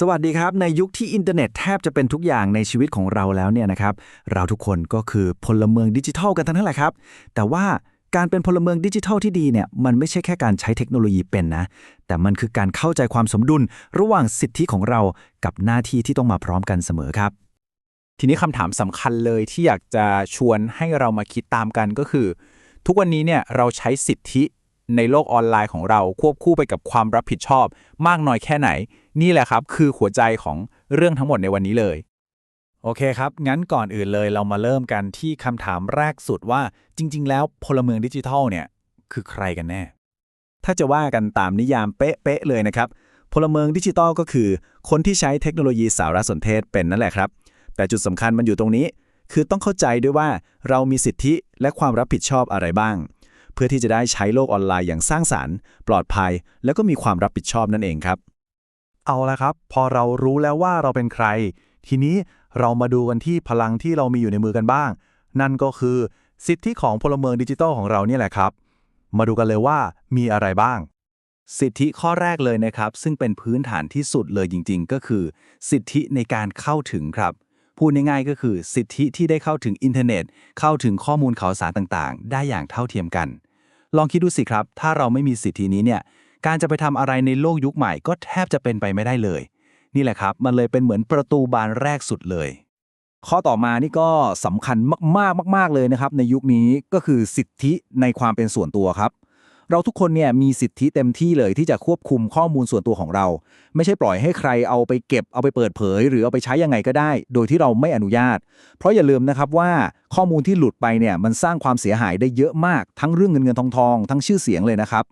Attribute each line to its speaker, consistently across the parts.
Speaker 1: สวัสดีครับ ในยุคที่อินเทอร์เน็ตแทบจะเป็นทุกอย่างในชีวิตของเราแล้วเนี่ยนะครับเราทุกคนก็คือพลเมืองดิจิทัลกันทั้งนั้นแหละครับ แต่ว่าการเป็นพลเมืองดิจิทัลที่ดีเนี่ยมันไม่ใช่แค่การใช้เทคโนโลยีเป็นนะ แต่มันคือการเข้าใจความสมดุลระหว่างสิทธิของเรากับหน้าที่ที่ต้องมาพร้อมกันเสมอครับ
Speaker 2: ทีนี้คำถามสำคัญเลยที่อยากจะชวนให้เรามาคิดตามกันก็คือ ทุกวันนี้เนี่ยเราใช้สิทธิในโลกออนไลน์ของเราควบคู่ไปกับความรับผิดชอบ มากน้อยแค่ไหน นี่แหละครับคือหัวใจของเรื่องทั้งหมดในวันนี้เลย
Speaker 3: โอเคครับ งั้นก่อนอื่นเลยเรามาเริ่มกันที่คำถามแรกสุดว่าจริง ๆ แล้วพลเมืองดิจิทัลเนี่ยคือใครกันแน่
Speaker 1: ถ้าจะว่ากันตามนิยามเป๊ะๆเลยนะครับ พลเมืองดิจิทัลก็คือ คนที่ใช้เทคโนโลยีสารสนเทศเป็นนั่นแหละครับ แต่จุดสำคัญมันอยู่ตรงนี้ คือต้องเข้าใจด้วยว่าเรามีสิทธิและความรับผิดชอบอะไรบ้าง เพื่อที่จะได้ใช้โลกออนไลน์อย่างสร้างสารรค์ ปลอดภัย แล้วก็มีความรับผิดชอบนั่นเองครับ
Speaker 4: เอาละครับ พอเรารู้แล้วว่าเราเป็นใคร ทีนี้เรามาดูกันที่พลังที่เรามีอยู่ในมือกันบ้าง นั่นก็คือสิทธิของพลเมืองดิจิทัลของเราเนี่ยแหละครับ มาดูกันเลยว่ามีอะไรบ้าง
Speaker 3: สิทธิข้อแรกเลยนะครับ ซึ่งเป็นพื้นฐานที่สุดเลยจริง ๆ ก็คือ สิทธิในการเข้าถึงครับ พูดง่ายๆก็คือ สิทธิที่ได้เข้าถึงอินเทอร์เน็ต เข้าถึงข้อมูลข่าวสารต่างๆ ได้อย่างเท่าเทียมกัน ลองคิดดูสิครับ ถ้าเราไม่มีสิทธินี้เนี่ย การจะไปทำอะไรในโลกยุคใหม่ก็แทบจะเป็นไปไม่ได้เลย นี่แหละครับ มันเลยเป็นเหมือนประตูบานแรกสุดเลย
Speaker 1: ข้อต่อมานี่ก็สำคัญมากๆมาก ๆเลยนะครับ ในยุคนี้ก็คือสิทธิในความเป็นส่วนตัวครับ เราทุกคนเนี่ยมีสิทธิเต็มที่เลยที่จะควบคุมข้อมูลส่วนตัวของเรา ไม่ใช่ปล่อยให้ใครเอาไปเก็บเอาไปเปิดเผย หรือเอาไปใช้ยังไงก็ได้ โดยที่เราไม่อนุญาต เพราะอย่าลืมนะครับว่าข้อมูลที่หลุดไปเนี่ยมันสร้างความเสียหายได้เยอะมากทั้งเรื่องเงินเงินทองทองทั้งชื่อเสียงเลยนะครับ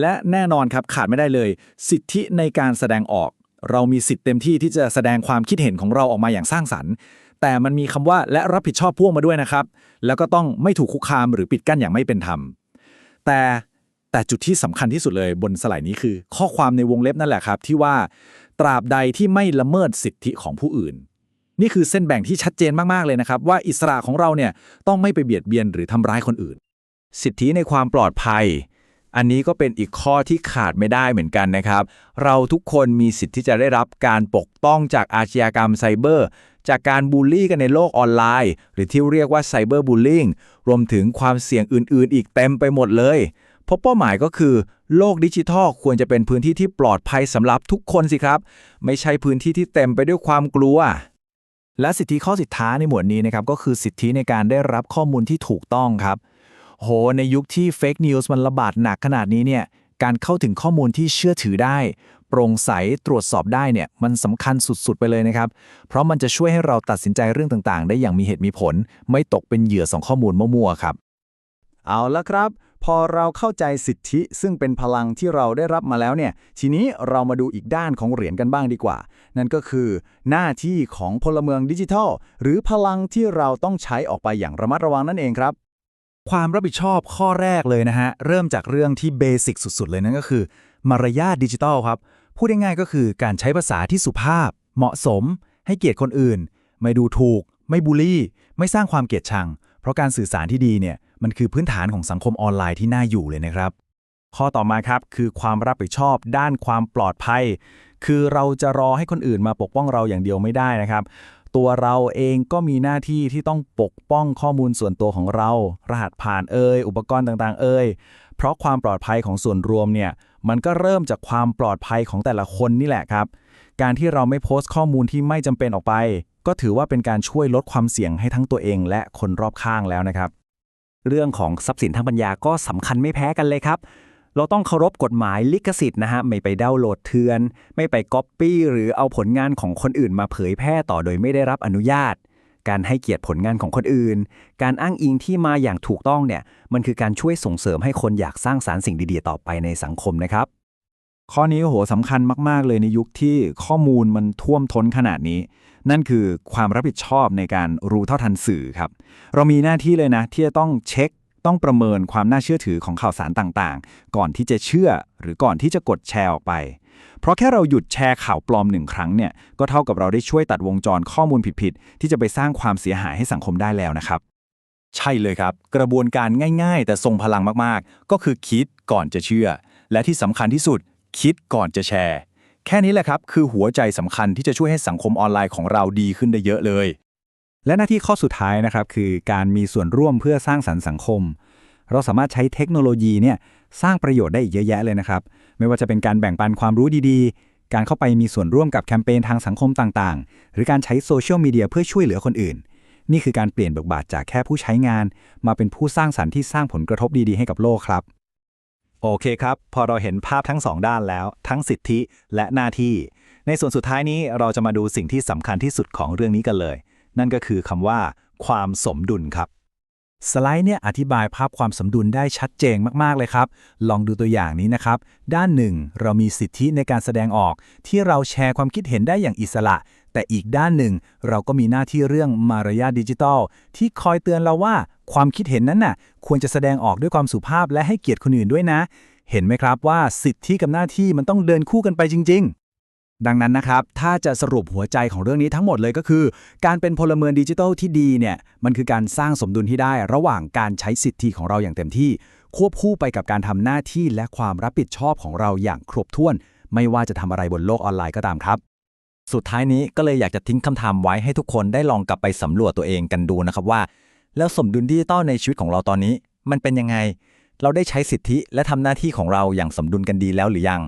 Speaker 1: และแน่นอนครับขาดไม่ได้เลย สิทธิในการแสดงออก เรามีสิทธิเต็มที่ที่จะแสดงความคิดเห็นของเราออกมาอย่างสร้างสรรค์ แต่มันมีคำว่าและรับผิดชอบพ่วงมาด้วยนะครับ แล้วก็ต้องไม่ถูกคุกคามหรือปิดกั้นอย่างไม่เป็นธรรมแต่แต่จุดที่สำคัญที่สุดเลยบนสไลด์นี้คือ ข้อความในวงเล็บนั่นแหละครับ ที่ว่าตราบใดที่ไม่ละเมิดสิทธิของผู้อื่น นี่คือเส้นแบ่งที่ชัดเจนมากๆเลยนะครับ ว่าอิสระของเราเนี่ยต้องไม่ไปเบียดเบียนหรือทำร้ายคนอื่น
Speaker 2: สิทธิในความปลอดภัย อันนี้ก็เป็นอีกข้อที่ขาดไม่ได้เหมือนกันนะครับ เราทุกคนมีสิทธิ์ที่จะได้รับการปกป้องจากอาชญากรรมไซเบอร์ จากการบูลลี่กันในโลกออนไลน์ หรือที่เรียกว่าไซเบอร์บูลลิงรวมถึงความเสี่ยงอื่น ๆ อีกเต็มไปหมดเลยเพราะเป้าหมายก็คือ โลกดิจิทัลควรจะเป็นพื้นที่ที่ปลอดภัยสำหรับทุกคนสิครับ ไม่ใช่พื้นที่ที่เต็มไปด้วยความกลัว
Speaker 3: และสิทธิข้อสุดท้ายในหมวดนี้นะครับก็คือสิทธิในการได้รับข้อมูลที่ถูกต้องครับ โห ในยุคที่เฟกนิวส์มันระบาดหนักขนาดนี้เนี่ย การเข้าถึงข้อมูลที่เชื่อถือได้ โปร่งใสตรวจสอบได้เนี่ย มันสำคัญสุดๆ ไปเลยนะครับ เพราะมันจะช่วยให้เราตัดสินใจเรื่องต่างๆ ได้อย่างมีเหตุมีผล ไม่ตกเป็นเหยื่อสองข้อมูลมั่วๆ ครับ
Speaker 1: เอาละครับ พอเราเข้าใจสิทธิ ซึ่งเป็นพลังที่เราได้รับมาแล้วเนี่ย ทีนี้เรามาดูอีกด้านของเหรียญกันบ้างดีกว่า นั่นก็คือ หน้าที่ของพลเมืองดิจิทัล หรือพลังที่เราต้องใช้ออกไปอย่างระมัดระวังนั่นเองครับ
Speaker 3: ความรับผิดชอบข้อแรกเลยนะฮะ เริ่มจากเรื่องที่เบสิกสุดๆ เลยนั่นก็คือ มารยาทดิจิทัลครับ พูดง่ายๆก็คือการใช้ภาษาที่สุภาพ เหมาะสม ให้เกียรติคนอื่น ไม่ดูถูก ไม่บูลลี่ ไม่สร้างความเกลียดชัง เพราะการสื่อสารที่ดีเนี่ยมันคือพื้นฐานของสังคมออนไลน์ที่น่าอยู่เลยนะครับ ข้อต่อมาครับคือความรับผิดชอบด้านความปลอดภัย คือเราจะรอให้คนอื่นมาปกป้องเราอย่างเดียวไม่ได้นะครับ ตัวเราเองก็มีหน้าที่ที่ต้องปกป้องข้อมูลส่วนตัวของเรา รหัสผ่านเอ่ยอุปกรณ์ต่างๆ เอ่ยเพราะความปลอดภัยของส่วนรวมเนี่ยมันก็เริ่มจากความปลอดภัยของแต่ละคนนี่แหละครับ การที่เราไม่โพสต์ข้อมูลที่ไม่จำเป็นออกไป ก็ถือว่าเป็นการช่วยลดความเสี่ยงให้ทั้งตัวเอง และคนรอบข้างแล้วนะครับ
Speaker 5: เรื่องของทรัพย์สินทางปัญญาก็สำคัญไม่แพ้กันเลยครับ เราต้องเคารพกฎหมายลิขสิทธิ์นะฮะ ไม่ไปดาวน์โหลดเถือน ไม่ไปก๊อปปี้หรือเอาผลงานของคนอื่นมาเผยแพร่ต่อโดยไม่ได้รับอนุญาต การให้เกียรติผลงานของคนอื่น การอ้างอิงที่มาอย่างถูกต้องเนี่ย มันคือการช่วยส่งเสริมให้คนอยากสร้างสารรค์สิ่งดีๆ ต่อไปในสังคมนะครับ
Speaker 3: ข้อนี้โอ้โหสำคัญมาก ๆ เลยในยุคที่ข้อมูลมันท่วมท้นขนาดนี้ นั่นคือความรับผิดชอบในการรู้เท่าทันสื่อครับ เรามีหน้าที่เลยนะที่จะต้องเช็ค ต้องประเมินความน่าเชื่อถือของข่าวสารต่างๆ ก่อนที่จะเชื่อหรือก่อนที่จะกดแชร์ออกไป เพราะแค่เราหยุดแชร์ข่าวปลอมหนึ่งครั้งเนี่ยก็เท่ากับเราได้ช่วยตัดวงจรข้อมูลผิดๆ ที่จะไปสร้างความเสียหายให้สังคมได้แล้วนะครับ ใช่เลยครับ กระบวนการง่ายๆ แต่ทรงพลังมากๆ ก็คือคิดก่อนจะเชื่อ และที่สำคัญที่สุด คิดก่อนจะแชร์ แค่นี้แหละครับคือหัวใจสำคัญที่จะช่วยให้สังคมออนไลน์ของเราดีขึ้นได้เยอะเลย
Speaker 5: และหน้าที่ข้อสุดท้ายนะครับคือการมีส่วนร่วมเพื่อสร้างสรรค์สังคม เราสามารถใช้เทคโนโลยีเนี่ยสร้างประโยชน์ได้อีกเยอะแยะเลยนะครับ ไม่ว่าจะเป็นการแบ่งปันความรู้ดีๆ การเข้าไปมีส่วนร่วมกับแคมเปญทางสังคมต่างๆ หรือการใช้โซเชียลมีเดียเพื่อช่วยเหลือคนอื่น นี่คือการเปลี่ยนบทบาทจากแค่ผู้ใช้งาน มาเป็นผู้สร้างสรรค์ที่สร้างผลกระทบดีๆให้กับโลกครับ
Speaker 3: โอเคครับ พอเราเห็นภาพทั้งสองด้านแล้ว ทั้งสิทธิและหน้าที่ ในส่วนสุดท้ายนี้เราจะมาดูสิ่งที่สำคัญที่สุดของเรื่องนี้กันเลย นั่นก็คือคำว่า ความสมดุลครับ สไลด์เนี่ยอธิบายภาพความสมดุลได้ชัดเจนมาก ๆ เลยครับ ลองดูตัวอย่างนี้นะครับ ด้านหนึ่งเรามีสิทธิในการแสดงออก ที่เราแชร์ความคิดเห็นได้อย่างอิสระ แต่อีกด้านหนึ่ง เราก็มีหน้าที่เรื่องมารยาทดิจิทัล ที่คอยเตือนเราว่าความคิดเห็นนั้นน่ะควรจะแสดงออกด้วยความสุภาพและให้เกียรติคนอื่นด้วยนะ เห็นไหมครับว่าสิทธิกับหน้าที่มันต้องเดินคู่กันไปจริงๆ ดังนั้นนะครับ ถ้าจะสรุปหัวใจของเรื่องนี้ทั้งหมดเลยก็คือ การเป็นพลเมืองดิจิทัลที่ดีเนี่ย มันคือการสร้างสมดุลที่ได้ระหว่างการใช้สิทธิของเราอย่างเต็มที่ ควบคู่ไปกับการทำหน้าที่และความรับผิดชอบของเราอย่างครบถ้วน ไม่ว่าจะทำอะไรบนโลกออนไลน์ก็ตามครับ
Speaker 2: สุดท้ายนี้ก็เลยอยากจะทิ้งคำถามไว้ให้ทุกคนได้ลองกลับไปสำรวจตัวเองกันดูนะครับว่า แล้วสมดุลดิจิตอลในชีวิตของเราตอนนี้ มันเป็นยังไง เราได้ใช้สิทธิและทำหน้าที่ของเราอย่างสมดุลกันดีแล้วหรือยัง